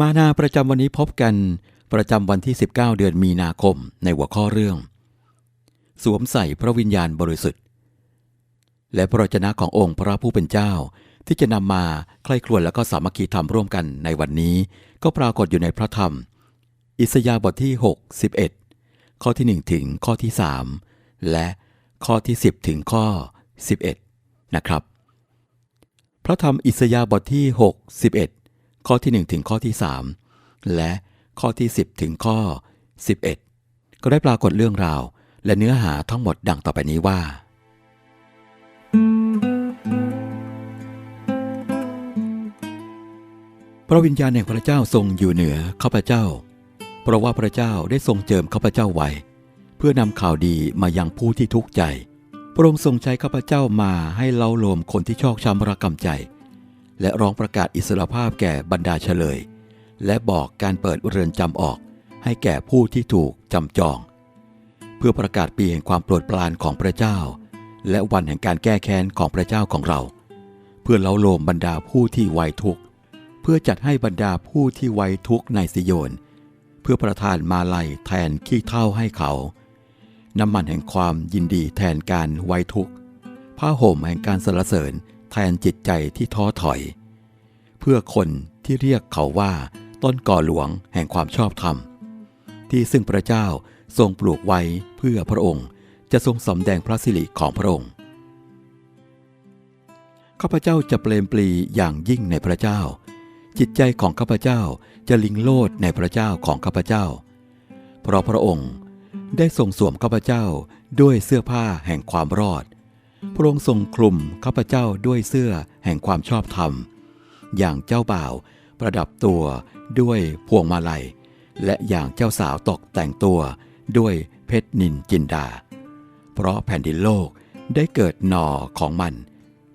มานาประจำวันนี้พบกันประจำวันที่ 19 เดือนมีนาคมในหัวข้อเรื่อง สวมใส่พระวิญญาณบริสุทธิ์ และพระวจนะขององค์พระผู้เป็นเจ้า ที่จะนำมาใคร่ครวญและก็สามัคคีธรรมร่วมกันในวันนี้ ก็ปรากฏอยู่ในพระธรรม อิสยาห์บทที่ 6 11 ข้อที่ 1 ถึงข้อที่ 3 และข้อที่ 10 ถึงข้อ 11 นะครับ พระธรรมอิสยาห์บทที่ 6 11 ข้อที่ 1 ถึงข้อที่ 3 และข้อที่ 10 ถึงข้อ 11 ก็ได้ปรากฏเรื่องราว และเนื้อหาทั้งหมดดังต่อไปนี้ว่า พระวิญญาณแห่งพระเจ้าทรงอยู่เหนือข้าพเจ้า เพราะว่าพระเจ้าได้ทรงเจิมข้าพเจ้าไว้ เพื่อนำข่าวดีมายังผู้ที่ทุกข์ใจ พระองค์ทรงใช้ข้าพเจ้ามาให้เล้าโลมคนที่ชอกช้ำระกำใจ และร้องประกาศอิสรภาพแก่บรรดาเฉลย และบอกการเปิดเรือนจำออกให้แก่ผู้ที่ถูกจำจอง เพื่อประกาศปีแห่งความโปรดปรานของพระเจ้า และวันแห่งการแก้แค้นของพระเจ้าของเรา เพื่อเล้าโลมบรรดาผู้ที่ไว้ทุกข์ เพื่อจัดให้บรรดาผู้ที่ไว้ทุกข์ในสิโยน เพื่อประทานมาลัยแทนขี้เท่าให้เขา น้ำมันแห่งความยินดีแทนการไว้ทุกข์ผ้าห่มแห่งการสรรเสริญ แทนจิตใจที่ท้อถอย เพื่อคนที่เรียกเขาว่าต้นก่อหลวงแห่งความชอบธรรม ที่ซึ่งพระเจ้าทรงปลูกไว้เพื่อพระองค์จะทรงสำแดงพระสิริของพระองค์ข้าพเจ้าจะเปลมปลีอย่างยิ่งในพระเจ้า จิตใจของข้าพเจ้าจะลิงโลดในพระเจ้าของข้าพเจ้า เพราะพระองค์ได้ทรงสวมข้าพเจ้าด้วยเสื้อผ้าแห่งความรอด พระองค์ทรงคลุมข้าพเจ้าด้วยเสื้อแห่งความชอบธรรม อย่างเจ้าบ่าวประดับตัวด้วยพวงมาลัย และอย่างเจ้าสาวตกแต่งตัวด้วยเพชรนินจินดา เพราะแผ่นดินโลกได้เกิดหน่อของมัน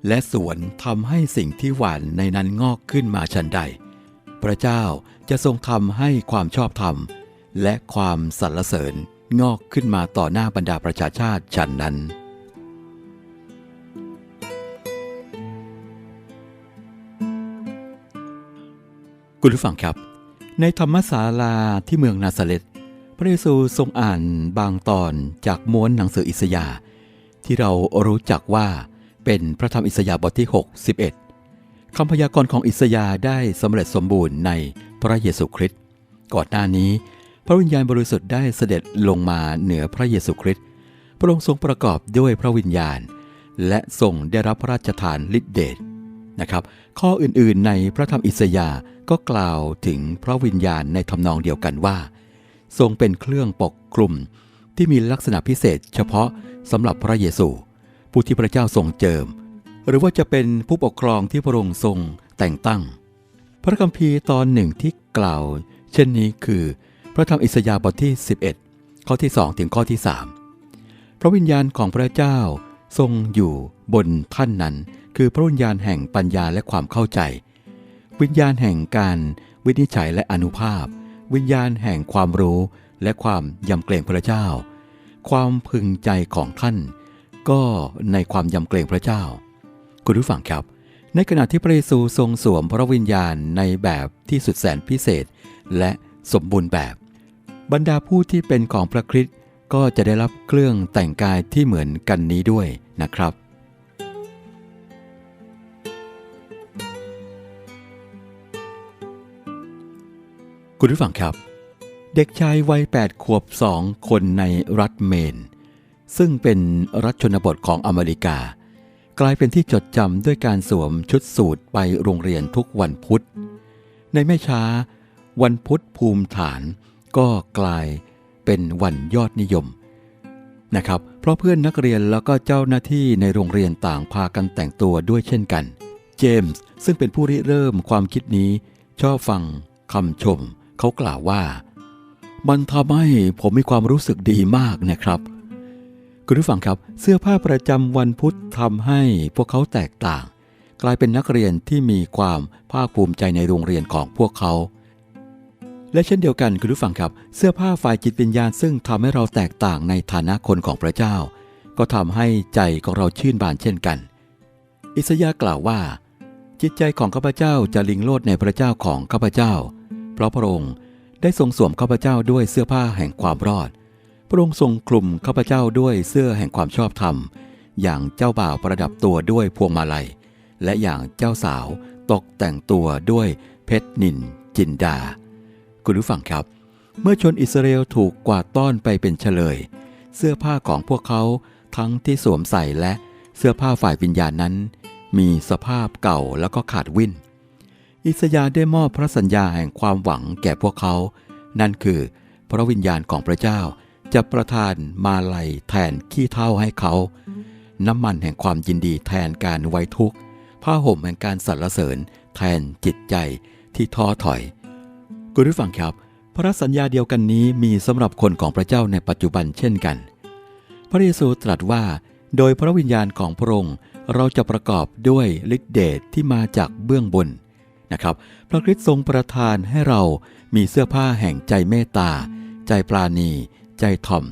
และสวนทำให้สิ่งที่หวานในนั้นงอกขึ้นมาชันใด พระเจ้าจะทรงทำให้ความชอบธรรม และความสรรเสริญงอกขึ้นมาต่อหน้าบรรดาประชาชาติฉันนั้น คุณผู้ฟังครับ ในธรรมศาลาที่เมืองนาซาเรตพระเยซูทรงอ่านบางตอนจากม้วนหนังสืออิสยาห์ที่เรารู้จักว่าเป็นพระธรรมอิสยาห์บทที่ 6 11คำพยากรณ์ของอิสยาห์ได้สำเร็จสมบูรณ์ในพระเยซูคริสต์ก่อนหน้านี้ พระวิญญาณบริสุทธิ์ได้เสด็จลงมาเหนือพระเยซูคริสต์พระองค์ทรงประกอบด้วยพระวิญญาณ และทรงได้รับพระราชทานฤทธิเดช นะครับ ข้ออื่นๆในพระธรรมอิสยาห์ก็กล่าวถึงพระวิญญาณในทำนองเดียวกันว่า ทรงเป็นเครื่องปกคลุมที่มีลักษณะพิเศษ เฉพาะสำหรับพระเยซู ผู้ที่พระเจ้าทรงเจิม หรือว่าจะเป็นผู้ปกครองที่พระองค์ทรงแต่งตั้ง พระคัมภีร์ตอนหนึ่งที่กล่าว เช่นนี้คือ พระธรรมอิสยาห์บทที่ 11 ข้อที่ 2 ถึงข้อที่ 3 พระวิญญาณของพระเจ้าทรงอยู่บนท่านนั้น คือพระวิญญาณแห่งปัญญาและความเข้าใจ วิญญาณแห่งการวินิจฉัยและอนุภาพ วิญญาณแห่งความรู้และความยำเกรงพระเจ้า ความพึงใจของท่าน ก็ในความยำเกรงพระเจ้า คุณผู้ฟังครับ ในขณะที่พระเยซูทรงสวมพระวิญญาณในแบบที่สุดแสนพิเศษ และสมบูรณ์แบบ บรรดาผู้ที่เป็นของพระคริสต์ก็จะได้รับเครื่องแต่งกายที่เหมือนกันนี้ด้วยนะครับ คุณผู้ฟังครับ เด็กชายวัย 8 ขวบสองคนในรัฐเมน ซึ่งเป็นรัฐชนบทของอเมริกา กลายเป็นที่จดจำด้วยการสวมชุดสูทไปโรงเรียนทุกวันพุธ ในไม่ช้า วันพุธภูมิฐานก็กลายเป็นวันยอดนิยมนะครับ เพราะเพื่อนนักเรียนแล้วก็เจ้าหน้าที่ในโรงเรียนต่างพากันแต่งตัวด้วยเช่นกัน เจมส์ซึ่งเป็นผู้ริเริ่มความคิดนี้ชอบฟังคำชม เขากล่าวว่า มันทำให้ผมมีความรู้สึกดีมากนะครับ คุณผู้ฟังครับ เสื้อผ้าประจำวันพุธทำให้พวกเขาแตกต่าง กลายเป็นนักเรียนที่มีความภาคภูมิใจในโรงเรียนของพวกเขา และเช่นเดียวกันคุณผู้ฟังครับ เสื้อผ้าฝ่ายจิตวิญญาณซึ่งทำให้เราแตกต่างในฐานะคนของพระเจ้า ก็ทำให้ใจของเราชื่นบานเช่นกัน อิสยาห์กล่าวว่าจิตใจของข้าพเจ้าจะลิงโลดในพระเจ้าของข้าพเจ้า เพราะพระองค์ได้ทรงสวมข้าพเจ้าด้วยเสื้อผ้าแห่งความรอด พระองค์ทรงคลุมข้าพเจ้าด้วยเสื้อแห่งความชอบธรรม อย่างเจ้าบ่าวประดับตัวด้วยพวงมาลัย และอย่างเจ้าสาวตกแต่งตัวด้วยเพชรนินจินดา คุณผู้ฟังครับ เมื่อชนอิสราเอลถูกกวาดต้อนไปเป็นเฉลย เสื้อผ้าของพวกเขาทั้งที่สวมใส่และเสื้อผ้าฝ่ายวิญญาณนั้น มีสภาพเก่าแล้วก็ขาดวิ่น อิสยาได้มอบพระสัญญาแห่งความหวังแก่พวกเขา นั่นคือ พระวิญญาณของพระเจ้าจะประทานมาลัยแทนขี้เท่าให้เขา น้ำมันแห่งความยินดีแทนการไว้ทุกข์ ผ้าห่มแห่งการสรรเสริญ แทนจิตใจที่ท้อถอยคุณผู้ฟังครับ พระสัญญาเดียวกันนี้มีสำหรับคนของพระเจ้าในปัจจุบันเช่นกัน พระเยซูตรัสว่า โดยพระวิญญาณของพระองค์เราจะประกอบด้วยฤทธิเดชที่มาจากเบื้องบน นะครับ พระคริสต์ทรงประทานให้เรามีเสื้อผ้าแห่งใจเมตตา ใจปราณี ใจถ่อม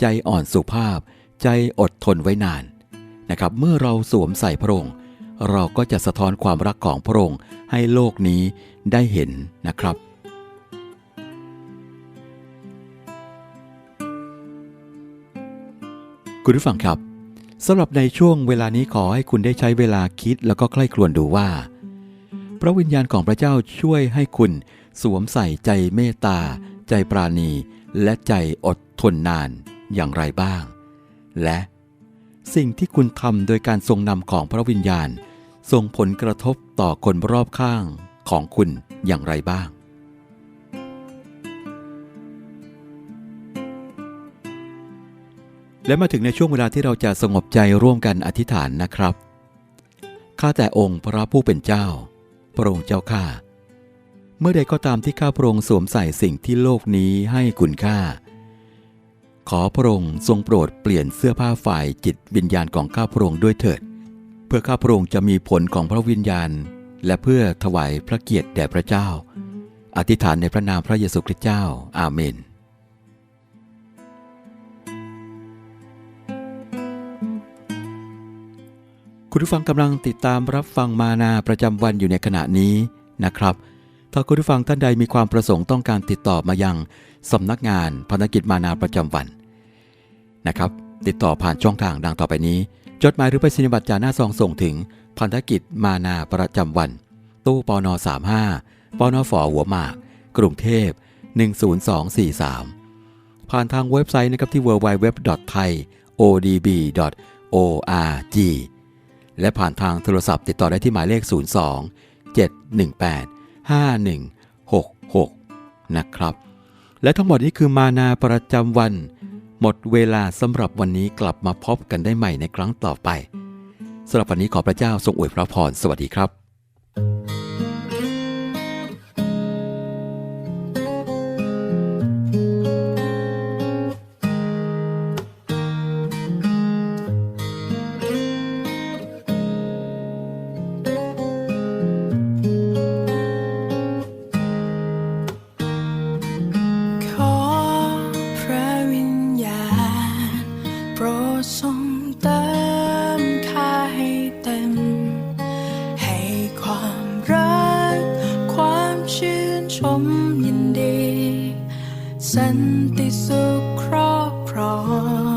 ใจอ่อนสุภาพ ใจอดทนไว้นานนะครับ เมื่อเราสวมใส่พระองค์ เราก็จะสะท้อนความรักของพระองค์ให้โลกนี้ได้เห็นนะครับคุณผู้ฟังครับสำหรับในช่วงเวลานี้ขอให้คุณได้ใช้เวลาคิดแล้วก็ใคร่ครวญดูว่า พระวิญญาณของพระเจ้าช่วยให้คุณ สวมใส่ใจเมตตา ใจปราณี และใจอดทนนานอย่างไรบ้าง และสิ่งที่คุณทำโดยการทรงนำของพระวิญญาณส่งผลกระทบต่อคนรอบข้างของคุณอย่างไรบ้าง และมาถึงในช่วงเวลาที่เราจะสงบใจร่วมกันอธิษฐานนะครับ ข้าแต่องค์พระผู้เป็นเจ้า พระองค์เจ้าข้าเมื่อใดก็ตามที่ข้าพระองค์สวมใส่สิ่งที่โลกนี้ให้คุณค่า ขอพระองค์ทรงโปรดเปลี่ยนเสื้อผ้าฝ่ายจิตวิญญาณของข้าพระองค์ด้วยเถิด เพื่อข้าพระองค์จะมีผลของพระวิญญาณ และเพื่อถวายพระเกียรติแด่พระเจ้า อธิษฐานในพระนามพระเยซูคริสต์เจ้า อาเมน คุณผู้ฟังกำลังติดตามรับฟังมานาประจำวันอยู่ในขณะนี้นะครับ ถ้าคุณผู้ฟังท่านใดมีความประสงค์ต้องการติดต่อมายังสำนักงานพันธกิจมานาประจำวันนะครับ ติดต่อผ่านช่องทางดังต่อไปนี้ จดหมายหรือไปรษณียบัตรจาหน้าซองส่งถึงพันธกิจมานาประจำวัน ตู้ปน35ปนฝหัวหมาก กรุงเทพ 10243 ผ่านทางเว็บไซต์นะครับที่ www.thaiodb.org และผ่านทางโทรศัพท์ติดต่อได้ที่หมายเลข 02 718 5166 นะครับ และทั้งหมดนี้คือมานาประจำวัน หมดเวลาสำหรับวันนี้กลับมาพบกันได้ใหม่ในครั้งต่อไปสำหรับวันนี้ขอพระเจ้าทรงอวยพระพรสวัสดีครับ friendly, so craw craw.